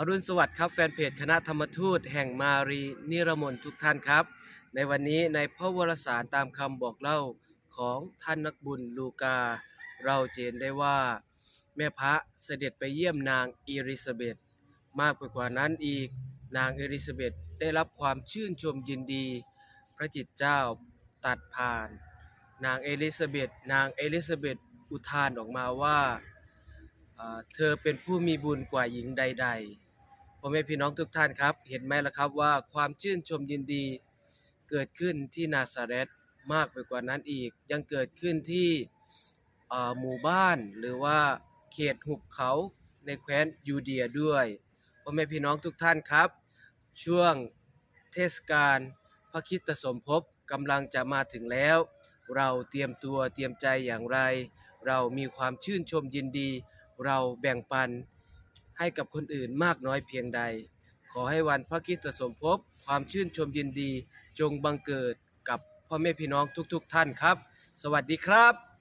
อรุณสวัสดิ์ครับแฟนเพจคณะธรรมทูตแห่งมารีนิรมนทุกท่านครับ ในวันนี้ในพระวรสารตามคำบอกเล่าของท่านนักบุญลูกา เราเห็นได้ว่า แม่พระเสด็จไปเยี่ยมนางอิริซาเบธมากไปกว่านั้นอีกนางอิริซาเบธได้รับความชื่นชมยินดี พระจิตเจ้าตัดผ่าน นางเอลิซาเบธนางเอลิซาเบธอุทานออกมาว่า เธอเป็นผู้มีบุญกว่าหญิงใด ๆ อแม่พี่น้องทุกท่านครับ เห็นไหมล่ะครับว่าความชื่นชมยินดีเกิดขึ้นที่นาซาเรตมากไปกว่านั้นอีก ยังเกิดขึ้นที่หมู่บ้านหรือว่าเขตหุบเขาในแคว้นยูเดียด้วยพ่อแม่พี่น้องทุกท่านครับ ช่วงเทศกาลพระคริสตสมภพกำลังจะมาถึงแล้ว เราเตรียมตัวเตรียมใจอย่างไร เรามีความชื่นชมยินดี เราแบ่งปัน ให้กับคนอื่นมากน้อยเพียงใด ขอให้วันพระคริสตสมภพความชื่นชมยินดี จงบังเกิดกับพ่อแม่พี่น้องทุกๆท่านครับ สวัสดีครับ